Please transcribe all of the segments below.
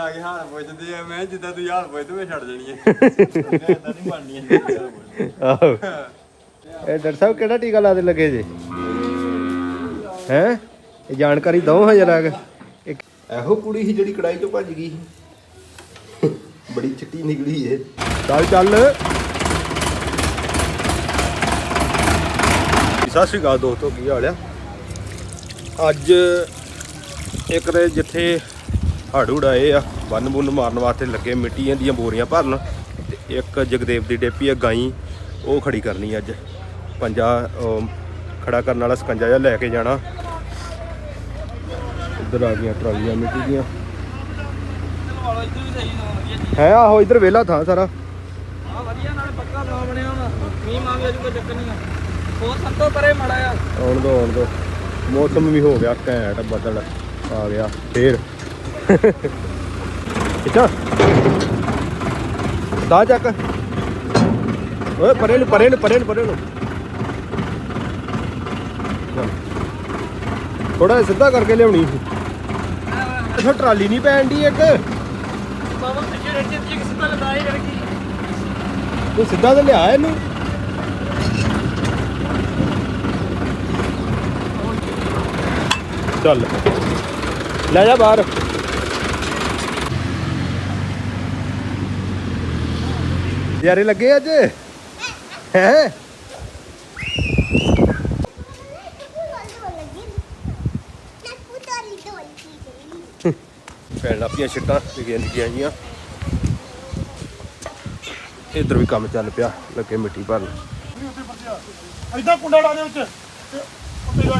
ਆ ਕੇ ਹਾਲ ਪੁੱਛਦੇ ਆ ਮੈਂ ਜਿੱਦਾਂ ਤੂੰ ਹਾਲ ਪੁੱਛਦੇ ਮੈਂ ਛੱਡ ਦੇਣੀ ਹੈ ਇਦਾਂ ਨਹੀਂ ਬਣਨੀ ਆਹੋ। ਇਹ ਡਾਕਟਰ ਸਾਹਿਬ ਕਿਹੜਾ ਟੀਕਾ ਲਾ ਦੇ ਲੱਗੇ ਜੇ? ਹੈ? ਇਹ ਜਾਣਕਾਰੀ ਦਓ ਹਾਂ ਜਰਾ ਇਹੋ ਕੁੜੀ ਸੀ ਜਿਹੜੀ ਕੜਾਈ ਤੋਂ ਭੱਜ ਗਈ ਸੀ। ਬੜੀ ਚਿੱਟੀ ਨਿਕਲੀ ਏ। ਚੱਲ ਚੱਲ। ਸਤਿ ਸ਼੍ਰੀ ਅਕਾਲ ਦੋਸਤੋ ਕੀ ਹਾਲ ਆ? ਅੱਜ ਇੱਕ ਦੇ ਜਿੱਥੇ ਹਾੜੂੜ ਆਏ ਆ ਬੰਨ ਬੁੰਨ ਮਾਰਨ ਵਾਸਤੇ ਲੱਗੇ ਮਿੱਟੀਆਂ ਦੀਆਂ ਬੋਰੀਆਂ ਭਰਨ ਤੇ ਇੱਕ ਜਗਦੇਵ ਦੀ ਡੇਪੀ ਆ ਗਾਈ ਉਹ ਖੜੀ ਕਰਨੀ ਅੱਜ। ਪੰਜਾ ਖੜਾ ਕਰਨ ਵਾਲਾ ਸਕੰਜਾ ਜਿਹਾ ਲੈ ਕੇ ਜਾਣਾ। ਇੱਧਰ ਆ ਗਈਆਂ ਟਰਾਲੀਆਂ ਮਿੱਟੀ ਦੀਆਂ। ਹੈ ਆਹੋ ਇੱਧਰ ਵਿਹਲਾ ਥਾਂ ਸਾਰਾ। ਆ ਵਧੀਆ ਨਾਲ ਪੱਕਾ ਲਾ ਬਣਿਆ ਵਾ ਮੀਂਹ ਮਾਂ ਵੀ ਕੋਈ ਚੱਕਰ ਨਹੀਂ ਆ। ਹੋਰ ਸਭ ਤੋਂ ਪਰੇ ਮੜਾ ਆ ਆਉਣ ਦੋ ਆਉਣ ਦੋ। ਮੌਸਮ ਵੀ ਹੋ ਗਿਆ ਘੈਂਟ ਬੱਦਲ ਆ ਗਿਆ ਫੇਰ। ਕਿੱਥਾ ਦਾ ਚੱਕ। ਓਏ ਪਰੇ ਨੂੰ ਪਰੇ ਨੂੰ ਪਰੇ ਨੂੰ ਪਰੇ ਨੂੰ। ਥੋੜਾ ਸਿੱਧਾ ਕਰਕੇ ਲਿਆਉਣੀ ਸੀ। ਇੱਥੋਂ ਟਰਾਲੀ ਨਹੀਂ ਪੈਣ ਦੀ ਇੱਕ। ਬਾਬਾ ਪਿੱਛੇ ਰੱਖੀ ਸੀ ਕਿਸੇ ਤੋਂ ਲਦਾਈ ਰੜਕੀ ਤੂੰ ਸਿੱਧਾ ਤੇ ਲਿਆ ਇਹਨੂੰ। ਚੱਲ। ਲੈ ਜਾ ਬਾਹਰ। ਯਾਰੇ ਲੱਗੇ ਅੱਜ? ਹੈ? ਪੈਣ ਲੱਪੀਆਂ ਛਿੱਟਾਂ ਵਿਗਿਆਂ ਦੀਆਂ ਜੀਆਂ। ਇੱਧਰ ਵੀ ਕੰਮ ਚੱਲ ਪਿਆ ਲੱਗੇ ਮਿੱਟੀ ਭਰਨ। ਇਦਾਂ ਕੁੰਡਾ ਲਾ ਦੇ ਵਿੱਚ।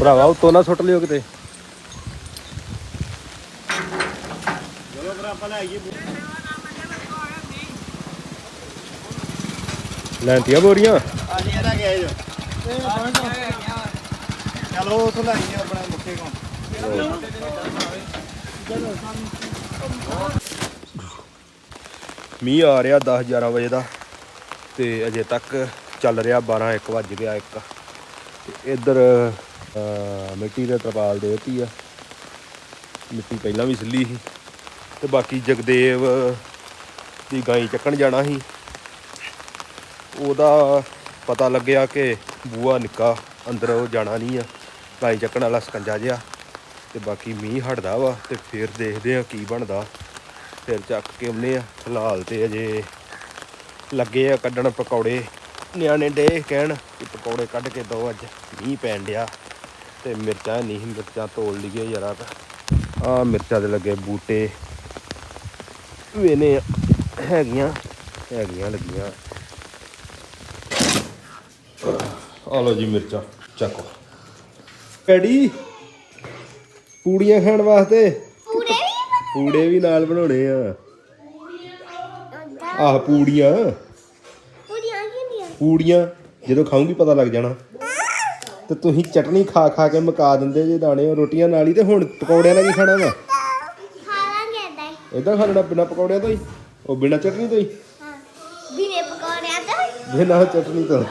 ਭਰਾਵਾ ਉਤੋਂ ਨਾ ਸੁੱਟ ਲਿਓ ਕਿਤੇ। ਚਲੋ ਫਿਰ ਆਪਾਂ ਲੈ ਆਈਏ। ਲੈਂਤੀਆਂ ਬੋਰੀਆਂ। ਅੱਜ ਇਹਦਾ ਗਿਆ ਜੋ? ਚਲੋ ਉਥੋਂ ਲੈ ਆਈਏ ਆਪਣਾ ਮੁੱਕੇ ਕੋਲ। ਮੀਂਹ ਆ ਰਿਹਾ 10 11 ਵਜੇ ਦਾ ਤੇ ਅਜੇ ਤੱਕ ਚੱਲ ਰਿਹਾ 12 1 ਵੱਜ ਗਿਆ ਇੱਕ। ਤੇ ਇੱਧਰ ਮਿੱਟੀ ਦੇ ਤਰਪਾਲ ਦੇਤੀ ਆ। ਮਿੱਟੀ ਪਹਿਲਾਂ ਵੀ ਸਿੱਲੀ ਸੀ ਤੇ ਬਾਕੀ ਜਗਦੇਵ ਦੀ ਗਾਈ ਚੱਕਣ ਜਾਣਾ ਸੀ। ਉਹਦਾ ਪਤਾ ਲੱਗਿਆ ਕਿ ਬੂਆ ਨਿੱਕਾ ਅੰਦਰ ਉਹ ਜਾਣਾ ਨਹੀਂ ਆ। ਗਾਈ ਚੱਕਣ ਵਾਲਾ ਸਕੰਜਾ ਜਿਹਾ। ਤੇ ਬਾਕੀ ਮੀਂਹ ਹਟਦਾ ਵਾ ਤੇ ਫਿਰ ਦੇਖਦੇ ਆ ਕੀ ਬਣਦਾ। ਫਿਰ ਚੱਕ ਕੇ ਆਉਂਦੇ ਆ ਫਿਲਹਾਲ ਤੇ ਅਜੇ ਲੱਗੇ ਆ ਕੱਢਣ ਪਕੌੜੇ। ਨਿਆਣੇ ਡੇ ਕਹਿਣ ਕਿ ਪਕੌੜੇ ਕੱਢ ਕੇ ਦੋ ਅੱਜ ਮੀਂਹ ਪੈਣ ਡਿਆ। ਤੇ ਮਿਰਚਾਂ ਨਹੀਂ ਸੀ, ਮਿਰਚਾਂ ਤੋੜ ਲਈਏ ਯਾਰਾ ਤਾਂ। ਆ ਮਿਰਚਾਂ ਦੇ ਲੱਗੇ ਬੂਟੇ। ਵੇਨੇ ਹੈਗੀਆਂ ਹੈਗੀਆਂ ਲੱਗੀਆਂ। ਆ ਲਓ ਜੀ ਮਿਰਚਾਂ ਚੱਕੋ ਕੜੀ ਪੂੜੀਆਂ ਖਾਣ ਵਾਸਤੇ। ਪੂਰੇ ਵੀ ਪੂੜੇ ਵੀ ਨਾਲ ਬਣਾਉਣੇ ਆ। ਆਹ ਪੂੜੀਆਂ। ਪੂੜੀਆਂ ਜਦੋਂ ਖਾਉਂਗੀ ਪਤਾ ਲੱਗ ਜਾਣਾ। ਤੇ ਤੁਸੀਂ ਚਟਨੀ ਖਾ ਖਾ ਕੇ ਮਕਾ ਦਿੰਦੇ ਜੇ ਦਾਣੇ ਰੋਟੀਆਂ ਨਾਲ ਹੀ ਤੇ ਹੁਣ ਪਕੌੜਿਆਂ ਨਾਲ ਕੀ ਖਾਣਾ ਵਾ? ਖਾ ਲਾਂਗੇ ਏਦਾਂ ਹੀ। ਇਦਾਂ ਖਾਣਾ ਬਿਨਾ ਪਕੌੜਿਆਂ ਤੋਂ ਹੀ? ਉਹ ਬਿਨਾ ਚਟਨੀ ਤੋਂ ਹੀ? ਹਾਂ। ਬਿਨੇ ਪਕੌੜਿਆਂ ਤੋਂ ਬਿਨਾ ਚਟਨੀ ਤੋਂ।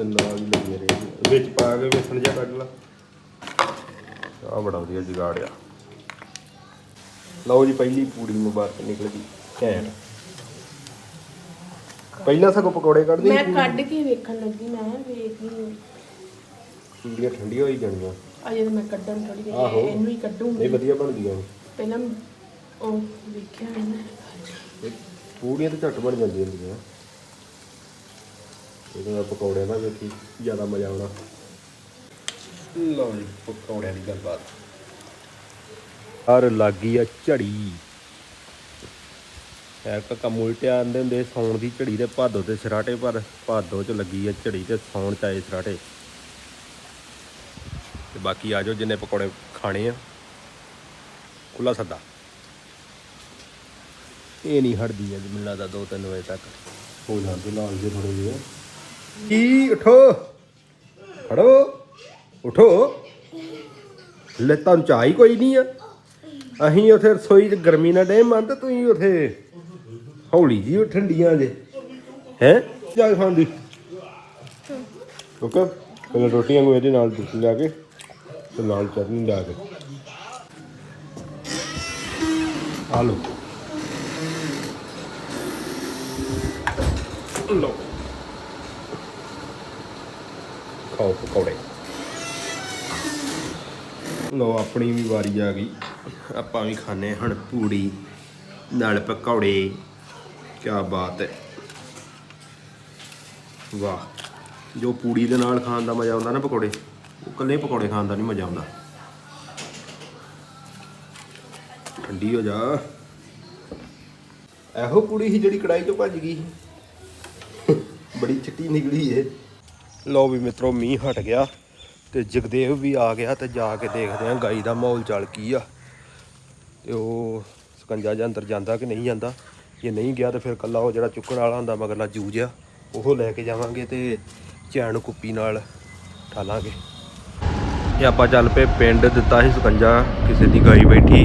ਇਹ ਨਾਲ ਹੀ ਲੱਗੀ ਰਹੇ ਵਿੱਚ ਪਾ ਕੇ ਵੇਸਣ ਜਿਹਾ ਕੱਢ ਲਾ। ਆ ਬੜਾ ਵਧੀਆ ਜੁਗਾੜ ਆ। ਲਓ ਜੀ ਪਹਿਲੀ ਪੂੜੀ ਮੁਬਾਰਕ ਨਿਕਲ ਗਈ ਘੈਂਟ। ਪਹਿਲਾਂ ਸਗੋਂ ਪਕੌੜੇ ਕੱਢਦੇ ਮੈਂ ਕੱਢ ਕੇ ਵੇਖਣ ਲੱਗੀ ਮੈਂ ਵੇਖ ਲਈ ਪੂੜੀਆਂ ਠੰਡੀਆਂ ਹੋਈ ਜਾਣੀਆਂ। ਅਜੇ ਤਾਂ ਮੈਂ ਕੱਢਣ ਥੋੜੀ ਜਿਹੀ ਆਹੋ। ਇਹਨੂੰ ਹੀ ਇਹ ਕੱਢੂੰਗੀ ਵਧੀਆ ਬਣਦੀਆਂ ਨੇ। ਪਹਿਲਾਂ ਉਹ ਵੇਖਿਆ ਮੈਂ ਇਹ ਪੂੜੀਆਂ ਤਾਂ ਝੱਟ ਬਣ ਜਾਂਦੀਆਂ ਹੁੰਦੀਆਂ। ਇਹਦੇ ਨਾਲ ਪਕੌੜਿਆਂ ਦਾ ਵੇਖੀ ਜ਼ਿਆਦਾ ਮਜ਼ਾ ਆਉਣਾ। ਲਓ ਜੀ ਪਕੌੜਿਆਂ ਦੀ ਗੱਲਬਾਤ। ਹਰ ਲੱਗੀ ਆ ਝੜੀ। ਐ ਤਾਂ ਕੰਮ ਉਲਟਿਆ ਆਂਦੇ ਹੁੰਦੇ ਸੌਣ ਦੀ ਝੜੀ ਤੇ ਭਾਦੋ ਤੇ ਸਰਾਟੇ ਪਰ ਭਾਦੋ ਚ ਲੱਗੀ ਆ ਝੜੀ ਤੇ ਸੌਣ ਚ ਆਏ ਸਰਾਟੇ। ਤੇ ਬਾਕੀ ਆਜੋ ਜਿੰਨੇ ਪਕੌੜੇ ਖਾਣੇ ਆ। ਖੁੱਲਾ ਸੱਦਾ। ਇਹ ਨਹੀਂ ਹਟਦੀ ਅੱਜ ਮੈਨੂੰ ਲੱਗਦਾ 2-3 ਵਜੇ ਤੱਕ। ਹੋ ਜਾਂਦੇ ਨਾਲ ਜੇ ਥੋੜੇ ਜਿਹੇ। ਕੀ ਉਠੋ? ਖੜੋ। ਉਠੋ। ਲੈ ਤੁਹਾਨੂੰ ਚਾਹ ਹੀ ਕੋਈ ਨਹੀਂ ਆ। ਅਸੀਂ ਉਥੇ ਰਸੋਈ 'ਚ ਗਰਮੀ ਨਾਲ ਡੇ ਮੰਨ ਤੇ ਤੁਸੀਂ ਉਥੇ ਹੌਲੀ ਜੀ ਠੰਡੀਆਂ ਜੇ। ਹੈ? ਜਾ ਕੇ ਖਾਂਦੀ ਓਕੇ। ਪਹਿਲਾਂ ਰੋਟੀਆਂ ਨੂੰ ਇਹਦੇ ਨਾਲ ਦੁੱਧ ਲਿਆ ਕੇ ਤੇ ਨਾਲ ਚਟਨੀ ਲਿਆ ਕੇ। ਆ ਲਓ ਲਓ ਖਾਓ ਪਕੌੜੇ ਲਓ, ਆਪਣੀ ਵੀ ਵਾਰੀ ਆ ਗਈ। ਆਪਾਂ ਵੀ ਖਾਣੇ ਹਣ ਪੂੜੀ ਨਾਲ ਪਕੌੜੇ ਕੀ ਬਾਤ ਹੈ। ਵਾਹ। ਜੋ ਪੂੜੀ ਦੇ ਨਾਲ ਖਾਣ ਦਾ ਮਜ਼ਾ ਆਉਂਦਾ ਨਾ ਪਕੌੜੇ, ਉਹ ਇਕੱਲੇ ਪਕੌੜੇ ਖਾਣ ਦਾ ਨਹੀਂ ਮਜ਼ਾ ਆਉਂਦਾ। ਠੰਡੀ ਹੋ ਜਾ। ਇਹੋ ਪੂੜੀ ਸੀ ਜਿਹੜੀ ਕੜਾਈ ਤੋਂ ਭੱਜ ਗਈ ਸੀ। ਬੜੀ ਚਿੱਟੀ ਨਿਕਲੀ ਏ। ਲਓ ਵੀ ਮਿੱਤਰੋ, ਮੀਂਹ ਹਟ ਗਿਆ ਤੇ ਜਗਦੇਵ ਵੀ ਆ ਗਿਆ ਤੇ ਜਾ ਕੇ ਦੇਖਦੇ ਆਂ ਗਾਈ ਦਾ ਮਾਹੌਲ ਚੱਲ ਕੀ ਆ। ਤੇ ਉਹ ਸਕੰਜਾ ਜਾਂ ਅੰਦਰ ਜਾਂਦਾ ਕਿ ਨਹੀਂ ਜਾਂਦਾ? ਜੇ ਨਹੀਂ ਗਿਆ ਤਾਂ ਫਿਰ ਕੱਲਾ ਉਹ ਜਿਹੜਾ ਚੁੱਕਣ ਵਾਲਾ ਹੁੰਦਾ ਮਗਰਲਾ ਜੂਜ ਆ, ਉਹ ਲੈ ਕੇ ਜਾਵਾਂਗੇ ਤੇ ਚੈਨ ਕੁੱਪੀ ਨਾਲ ਠਾਲਾਂਗੇ। ਇਹ ਆਪਾਂ ਚੱਲ ਪਏ ਪਿੰਡ, ਦਿੱਤਾ ਸੀ ਸਕੰਜਾ, ਕਿਸੇ ਦੀ ਗਾਈ ਬੈਠੀ।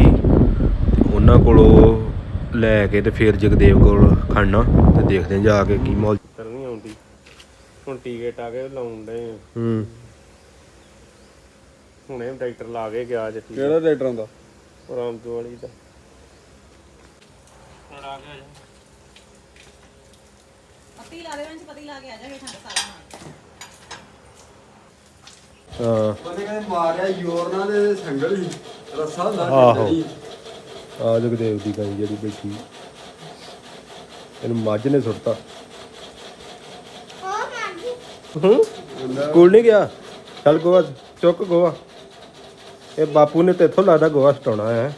ਉਹਨਾਂ ਕੋਲੋਂ ਲੈ ਕੇ ਤੇ ਫਿਰ ਜਗਦੇਵ ਕੋਲ ਖੜਨਾ ਤੇ ਦੇਖਦੇ ਆਂ ਜਾ ਕੇ ਕੀ ਮਾਹੌਲ ਹੁਣ ਟੀਕੇ ਟਾਕੇ ਲਾਉਣ ਦੇ ਹੂੰ। ਹੁਣੇ ਡਾਕਟਰ ਲਾ ਕੇ ਗਿਆ ਜੇ ਟੀਕੇ ਕਿਹੜਾ ਰੇਟਰ ਆਉਂਦਾ? ਰਾਮਦੂ ਵਾਲੀ ਦਾ। ਪਤੀ ਲਾ ਦੇ ਵਿੱਚ ਪਤੀ ਲਾ ਕੇ ਆ ਜਾ ਹੇਠਾਂ ਸਾਰਾ ਨਾਲ ਹਾਂ। ਉਹਨੇ ਕਹਿੰਦੇ ਮਾਰਿਆ ਯੋਰ ਨਾਲ ਦੇ ਸੰਗਲ ਹੀ ਰੱਸਾ ਹੁੰਦਾ ਆਹੋ। ਆ ਜਗਦੇਵ ਦੀ ਗਾਈ ਜਿਹੜੀ ਬੈਠੀ। ਇਹਨੂੰ ਮੱਝ ਨੇ ਸੁੱਟਤਾ। ਹੂੰ? ਸਕੂਲ ਨਹੀਂ ਗਿਆ? ਚੱਲ ਗੋਆ ਚੁੱਕ ਗੋਆ। ਇਹ ਬਾਪੂ ਨੇ ਤੇ ਇੱਥੋਂ ਲੱਗਦਾ ਗੋਆ ਸਟਾਉਣਾ ਹੈ।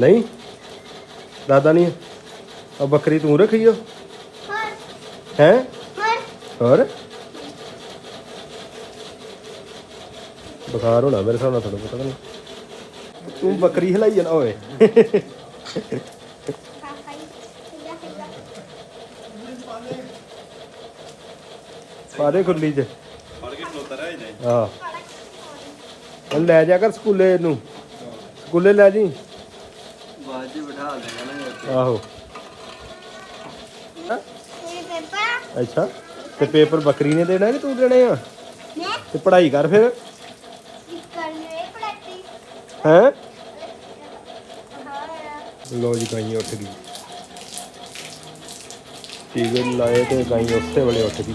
ਨਹੀਂ? ਦਾਦਾ ਨਹੀਂ? ਆ ਬੱਕਰੀ ਤੂੰ ਰੱਖੀ ਹੈ? ਹੋਰ। ਹੋਰ? ਬੁਖਾਰ ਹੋਣਾ ਮੇਰੇ ਹਿਸਾਬ ਨਾਲ ਤੁਹਾਨੂੰ ਪਤਾ ਨਹੀਂ ਤੂੰ ਬੱਕਰੀ ਹਿਲਾਈ ਜਾਣਾ ਓਏ ਖਾਈ ਖਿਲਾ ਖਿਲਾ ਦੇ ਖੁੱਲੀ ਚ। ਫੜ ਕੇ ਖਲੋਤਾ ਰਹਿ ਜਾਏ ਹਾਂ ਲੈ ਜਾ ਕਰ ਸਕੂਲੇ ਇਹਨੂੰ। ਸਕੂਲੇ ਲੈ ਜੀ। ਬਾਅਦ ਜੀ ਬਿਠਾ ਦੇਗਾ ਨਾ ਆਹੋ। ਮੇਰੇ ਪੇਪਰ ਅੱਛਾ। ਤੇ ਪੇਪਰ ਬੱਕਰੀ ਨੇ ਦੇਣਾ ਕਿ ਤੂੰ ਦੇਣੇ ਆ? ਤੇ ਪੜ੍ਹਾਈ ਕਰ ਫਿਰ। ਹੈ? ਹਾਂ ਲੋ ਜੀ ਗਾਈ ਉੱਠ ਗਈ। ਟੀਕੇ ਲਾਏ ਤੇ ਗਾਈ ਉਸੇ ਵੇਲੇ ਉੱਠ ਗਈ।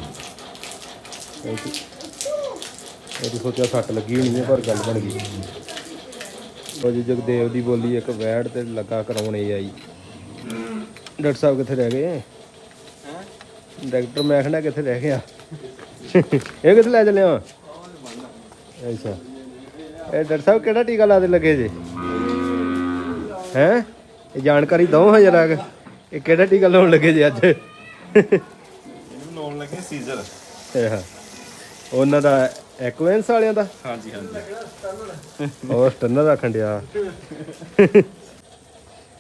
ਤਾਂ ਸੋਚਿਆ ਸੱਟ ਲੱਗੀ ਹੋਣੀ ਹੈ ਪਰ ਗੱਲ ਬਣ ਗਈ। ਲੋ ਜੀ ਜਗਦੇਵ ਦੀ ਬੋਲੀ ਇੱਕ ਵੈੜ ਤੇ ਲੱਗਾ ਕਰਾਉਣੇ ਆਈ। ਡਾਕਟਰ ਸਾਹਿਬ ਕਿੱਥੇ ਰਹਿ ਗਏ? ਡਾਕਟਰ ਮੈਂ ਖਣਾ ਕਿੱਥੇ ਰਹਿ ਗਿਆ? ਇਹ ਕਿੱਥੇ ਲੈ ਚੱਲਿਆ ਅੱਛਾ। ਇਹ ਡਾਕਟਰ ਸਾਹਿਬ ਕਿਹੜਾ ਟੀਕਾ ਲਾ ਦੇ ਲੱਗੇ ਜੇ? ਹੈ? ਇਹ ਜਾਣਕਾਰੀ ਦਓ ਹਾਂ ਜਰਾ ਇਹ ਕਿਹੜਾ ਟੀਕਾ ਲਾਉਣ ਲੱਗੇ ਜੀ ਅੱਜ? ਇਹਨੂੰ ਲਾਉਣ ਲੱਗੇ ਸੀਜ਼ਰ। ਇਹ ਹਾਂ। ਉਹਨਾਂ ਦਾ ਐਕਵੈਂਸ ਵਾਲਿਆਂ ਦਾ? ਹਾਂਜੀ ਹਾਂਜੀ। ਉਹ ਸਟਨਰ ਰੱਖਣ ਡਿਆ।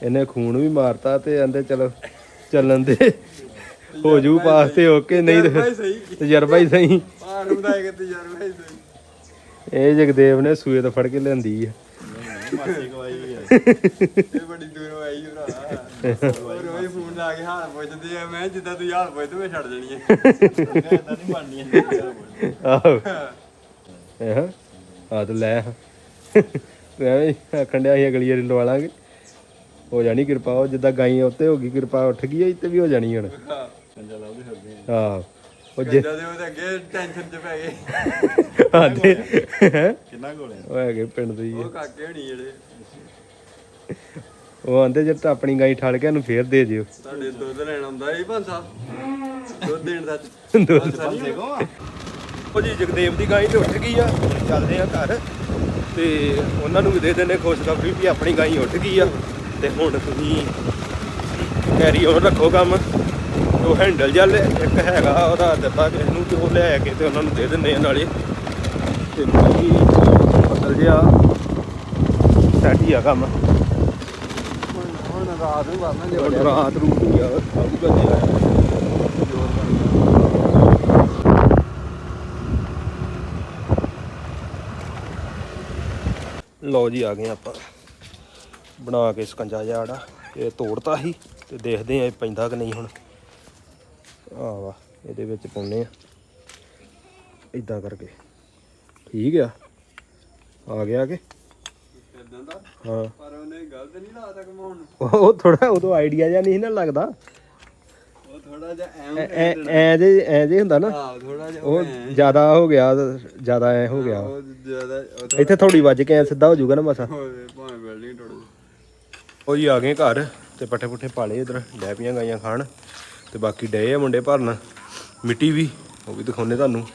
ਇਹਨੇ ਖੂਨ ਵੀ ਮਾਰਤਾ ਤੇ ਕਹਿੰਦੇ ਚਲੋ ਚੱਲਣ ਦੇ। ਹੋ ਜੂ ਪਾਸ ਤੇ ਓਕੇ ਨਹੀਂ ਤੇ ਤਜਰਬਾ ਹੀ ਸਹੀ। ਪਾਰ ਹੁੰਦਾ ਹੈ ਕਿ ਤਜਰਬਾ ਹੀ ਸਹੀ। ਇਹ ਜਗਦੇਵ ਨੇ ਸੂਏ ਤੋਂ ਫੜ ਕੇ ਲਿਆਂਦੀ ਆ। ਮਾਸੀ ਗਵਾਈ ਹੈ ਇਹ ਬੜੀ ਦੂਰੋਂ ਆਈ ਭਰਾ। ਹੋਰ ਉਹ ਫੋਨ ਲਾ ਕੇ ਹਾਲ ਪੁੱਛਦੇ ਆ ਮੈਂ ਜਿੱਦਾਂ ਤੂੰ ਹਾਲ ਪੁੱਛਦੇ ਮੈਂ ਛੱਡ ਦੇਣੀ ਹੈ ਇਦਾਂ ਨਹੀਂ ਬਣਨੀ ਹੈ ਆਹੋ ਇਹ ਆ ਤਾਂ ਲੈ। ਤੂੰ ਐਵੇਂ ਹੀ ਆਖਣ ਡਿਆ ਸੀ ਅਗਲੀ ਵਾਰੀ ਲਵਾ ਲਾਂਗੇ। ਹੋ ਜਾਣੀ ਕਿਰਪਾ ਉਹ ਜਿੱਦਾਂ ਗਾਈਆਂ ਉੱਤੇ ਹੋ ਗਈ ਕਿਰਪਾ ਉੱਠ ਗਈ ਇੱਥੇ ਵੀ ਹੋ ਜਾਣੀ ਹੁਣ। ਸੰਜਾ ਲਾਉਂਦੇ ਫਿਰਦੇ ਆਹੋ। ਉਹ ਜੇ ਜਿੱਦਾਂ ਦੇ ਉਹਦੇ ਅੱਗੇ ਟੈਨਸ਼ਨ ਚ ਪੈ ਗਏ। ਆਦੇ ਹੈਂ? ਕਿੰਨਾ ਕੋਲੇ ਉਹ ਹੈਗੇ ਪਿੰਡ ਦੇ ਹੀ। ਉਹ ਕਾਕੇ ਹੋਣੀ ਜਿਹੜੇ। ਉਹ ਆਂਦੇ ਜੇ ਤਾਂ ਆਪਣੀ ਗਾਈ ਠਾਲ ਕੇ ਉਹਨੂੰ ਫੇਰ ਦੇ ਜਿਓ ਤੁਹਾਡੇ ਦੁੱਧ ਲੈਣ ਆਉਂਦਾ ਇਹ ਭਾਂਸਾ ਦੁੱਧ ਦੇਣ ਦਾ ਦੁੱਧ। ਭਾਂਸਾ ਉਹ ਜੀ ਜਗਦੇਵ ਦੀ ਗਾਈ ਤੇ ਉੱਠ ਗਈ ਆ ਚੱਲਦੇ ਆ ਘਰ। ਤੇ ਉਹਨਾਂ ਨੂੰ ਵੀ ਦੇ ਦਿੰਦੇ ਖੁਸ਼ਖਬਰੀ ਵੀ ਆਪਣੀ ਗਾਈ ਉੱਠ ਗਈ ਆ। ਤੇ ਹੁਣ ਤੁਸੀਂ ਕੈਰੀ ਔਨ ਰੱਖੋ ਕੰਮ। ਉਹ ਹੈਂਡਲ ਜਲ ਇੱਕ ਹੈਗਾ ਉਹਦਾ ਦਿੱਤਾ ਕਿਸ ਨੂੰ ਤੇ ਉਹ ਲੈ ਕੇ ਤੇ ਉਹਨਾਂ ਨੂੰ ਦੇ ਦਿੰਦੇ ਆ ਨਾਲੇ। ਤੇ ਬਾਕੀ ਬਦਲ ਜਿਆ ਸੈਟ ਹੀ ਆ ਕੰਮ। ਰਾਤ ਨੂੰ ਕਰਨਾ ਹੁਣ ਰਾਤ ਨੂੰ ਹੀ ਆ? ਆਊਗਾ ਤੇ ਲਓ ਜੀ, ਆ ਗਏ ਆਪਾਂ। ਬਣਾ ਕੇ ਸਕੰਜਾ ਜਾੜਾ ਇਹ ਤੋੜਤਾ ਸੀ ਤੇ ਦੇਖਦੇ ਆ ਇਹ ਪੈਂਦਾ ਕਿ ਨਹੀਂ ਹੁਣ। ਆ ਵਾ, ਇਹਦੇ ਵਿੱਚ ਪਾਉਨੇ ਆ। ਇਦਾਂ ਕਰਕੇ। ਠੀਕ ਆ? ਆ ਗਿਆ ਕਿ? ਇਦਾਂ ਹਾਂ। ਪਰ ਉਹਨੇ ਗਲਤ ਨਹੀਂ ਲਾਤਾ ਕਮਾਉਣ ਨੂੰ। ਉਹ ਥੋੜਾ ਉਦੋਂ ਆਈਡੀਆ ਜਿਹਾ ਨਹੀਂ ਨਾ ਲੱਗਦਾ। ਉਹ ਥੋੜਾ ਜਿਹਾ ਐ ਐਂ ਐ ਜੇ ਐ ਜੇ ਹੁੰਦਾ ਨਾ। ਹਾਂ ਥੋੜਾ ਜਿਹਾ ਉਹ ਜ਼ਿਆਦਾ ਹੋ ਗਿਆ ਜ਼ਿਆਦਾ ਐ ਹੋ ਗਿਆ। ਉਹ ਜ਼ਿਆਦਾ ਉਹ ਇੱਥੇ ਥੋੜੀ ਵੱਜ ਕੇ ਐ ਸਿੱਧਾ ਹੋ ਜਾਊਗਾ ਨਾ ਮਸਾ। ਹੋਵੇ ਭਾਵੇਂ ਬਿਲਡਿੰਗ ਟੁੱਟ ਜਾਏ ਉਹ ਜੀ ਆ ਗਏ ਘਰ ਤੇ ਪੱਠੇ ਪੁੱਠੇ ਪਾਲੇ ਇਧਰ ਡੈ ਪੀਆਂ ਗਾਈਆਂ ਖਾਣ ਤੇ ਬਾਕੀ ਡਏ ਆ ਮੁੰਡੇ ਭਰਨ। ਮਿੱਟੀ ਵੀ ਉਹ ਵੀ ਦਿਖਾਉਨੇ ਤੁਹਾਨੂੰ।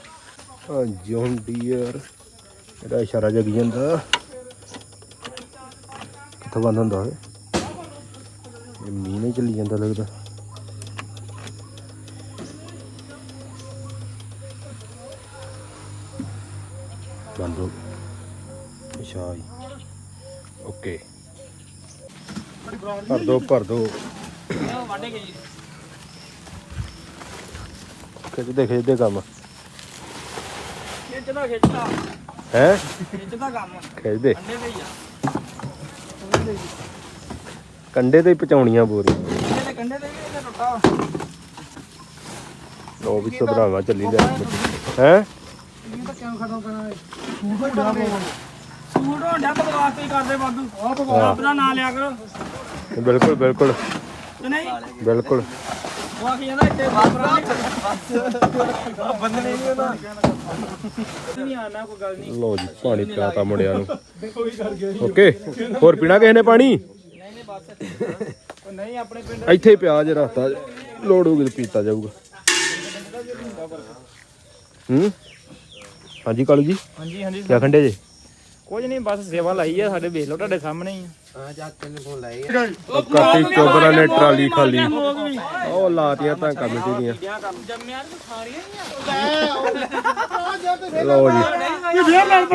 ਜੌਨ ਡੀਅਰ ਇਹਦਾ ਇਸ਼ਾਰਾ ਜਗੀ ਜਾਂਦਾ। ਕਿੱਥੋਂ ਬੰਦ ਹੁੰਦਾ ਓਏ ਇਹ ਮੀਂਹ ਨਹੀਂ ਚੱਲੀ ਜਾਂਦਾ ਲੱਗਦਾ। ਬੰਦ ਹੋ ਅੱਛਾ ਜੀ। ਓਕੇ। ਭਰ ਦੋ ਭਰ ਦੋ। ਖਿੱਚਦੇ ਖਿੱਚਦੇ ਕੰਮ। ਖਿੱਚਦਾ ਖਿੱਚਦਾ। ਹੈ? ਖਿੱਚਦਾ ਕੰਮ। ਖਿੱਚਦੇ। ਅੰਡੇ ਆ ਕੰਡੇ ਤੇ ਹੀ ਪਚਾਉਣੀਆਂ ਬੋਰੀ। ਦੇ ਕੰਡੇ ਤੇ ਵੀ ਟੁੱਟਾ ਉਹ ਵੀ ਸਭਰਾਵਾ ਚੱਲੀ ਲੈ ਹੈ? ਇਹ ਤਾਂ ਕਿਉਂ ਖਤਮ ਕਰਾਂ ਸੂਟ ਹੋਣ ਡਿਆ ਤਾਂ ਵਾਸਤੇ ਹੀ ਕਰਦੇ ਵਾਧੂ। ਰੱਬ ਦਾ ਨਾਂ ਲਿਆ ਕਰੋ। ਬਿਲਕੁਲ ਬਿਲਕੁਲ। ਨਹੀਂ? ਬਿਲਕੁਲ। ਉਹ ਆਖੀ ਜਾਂਦਾ ਇੱਥੇ ਬਾਬਰਾ ਬੰਦਨੇ ਨਹੀਂ ਉਹਦਾ ਨਹੀਂ ਆਣਾ ਕੋਈ ਗੱਲ ਨਹੀਂ। ਲੋ ਜੀ ਪਾਣੀ ਪਿਆਤਾ ਮੁੰਡਿਆਂ ਨੂੰ। ਓਕੇ ਹੋਰ ਪੀਣਾ ਕਿਸੇ ਨੇ ਪਾਣੀ? ਨਹੀਂ ਨਹੀਂ ਬਸ ਉਹ ਨਹੀਂ ਆਪਣੇ ਪਿੰਡ ਇੱਥੇ ਹੀ ਪਿਆ ਜੇ ਰਸਤਾ ਲੋੜ ਹੋਊਗੀ ਤੇ ਪੀਤਾ ਜਾਊਗਾ। ਹੂੰ? ਹਾਂਜੀ ਕਾਲੂ ਜੀ? ਹਾਂਜੀ ਹਾਂਜੀ। ਕਿਆ ਖੰਡੇ ਜੇ? ਕੁਝ ਨਹੀਂ ਬਸ ਸੇਵਾ ਲਾਈ ਆ ਸਾਡੇ ਵੇਖ ਲਓ ਤੁਹਾਡੇ ਸਾਹਮਣੇ ਹੀ ਕਾਤੀ ਚੋਬਰਾਂ ਨੇ ਟਰਾਲੀ ਖਾਲੀ। ਉਹ ਲਾਤੀਆਂ ਤਾਂ ਕਮੇਟੀ ਦੀਆਂ ਲਓ ਜੀ।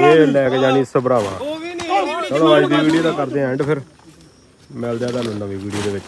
ਇਹ ਲੈ ਕੇ ਜਾਣੀ ਸਭਰਾਵਾ। ਉਹ ਵੀ ਨਹੀਂ ਚਲੋ ਅੱਜ ਦੀ ਵੀਡੀਓ ਦਾ ਕਰਦੇ ਆਂ ਐਂਡ ਫਿਰ। ਮਿਲਦੇ ਆ ਤੁਹਾਨੂੰ ਨਵੀਂ ਵੀਡੀਓ ਦੇ ਵਿੱਚ।